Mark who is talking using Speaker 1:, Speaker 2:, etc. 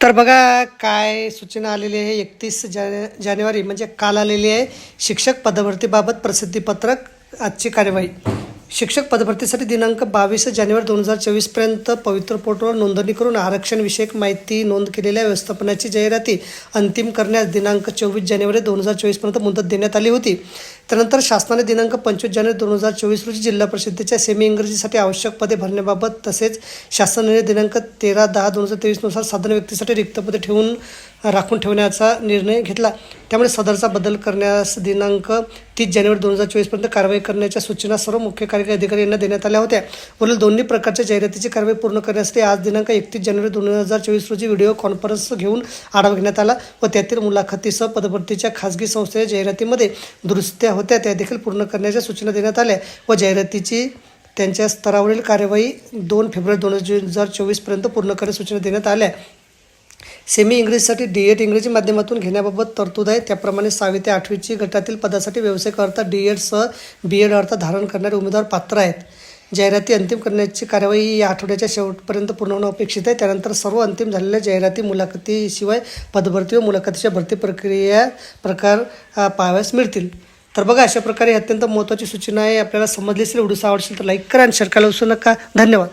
Speaker 1: तर बघा काय सूचना आलेली आहे एकतीस जाने जानेवारी म्हणजे काल आलेली आहे शिक्षक पदभरतीबाबत प्रसिद्धीपत्रक आजची कार्यवाही. शिक्षक पदभरतीसाठी दिनांक बावीस जानेवारी दोन हजार चोवीसपर्यंत पवित्र पोर्टलवर नोंदणी करून आरक्षणविषयक माहिती नोंद केलेल्या व्यवस्थापनाची जाहिराती अंतिम करण्यास दिनांक चोवीस जानेवारी दोन हजार चोवीसपर्यंत मुदत देण्यात आली होती. त्यानंतर शासनाने दिनांक पंचवीस जानेवारी दोन हजार चोवीस रोजी जिल्हा परिषदेच्या सेमी इंग्रजीसाठी आवश्यक पदे भरण्याबाबत तसेच शासनाने दिनांक तेरा दहा दोन हजार तेवीसनुसार साधारण व्यक्तीसाठी रिक्त पदे ठेवून राखून ठेवण्याचा निर्णय घेतला. त्यामुळे सदरचा बदल करण्यास दिनांक तीस जानेवारी दोन हजार चोवीसपर्यंत कारवाई करण्याच्या सूचना सर्व मुख्य कार्यकारी अधिकारी यांना देण्यात आल्या होत्या. वरील दोन्ही प्रकारच्या जाहिरातीची कारवाई पूर्ण करण्यासाठी आज दिनांक एकतीस जानेवारी दोन हजार चोवीस रोजी व्हिडिओ कॉन्फरन्स घेऊन आढावा घेण्यात आला व त्यातील मुलाखतीसह पदभरतीच्या खासगी संस्थेच्या जाहिरातीमध्ये दुरुस्त्या होत्या. त्या देखील पूर्ण करण्याच्या सूचना देण्यात आल्या व जाहिरातीची त्यांच्या स्तरावरील कार्यवाही दोन फेब्रुवारी दोन हजार चोवीसपर्यंत पूर्ण करण्यास सूचना देण्यात आल्या. सेमी इंग्रजीसाठी डी एड इंग्रजी माध्यमातून घेण्याबाबत तरतूद आहे. त्याप्रमाणे सहावी ते आठवीची गटातील पदासाठी व्यावसायिक अर्थ डी एडसह बी एड अर्थ धारण करणारे उमेदवार पात्र आहेत. जाहिराती अंतिम करण्याची कार्यवाही ही या आठवड्याच्या शेवटपर्यंत पूर्ण होणं अपेक्षित आहे. त्यानंतर सर्व अंतिम झालेल्या जाहिराती मुलाखतीशिवाय पदभरती व मुलाखतीच्या भरती प्रक्रिया प्रकार पाहाव्यास मिळतील. तर बघा अशा प्रकारे अत्यंत महत्त्वाची सूचना आहे. आपल्याला समजली असेल व्हिडिओ आवडशील तर लाईक करा आणि शेअर करायला विसरू नका. धन्यवाद.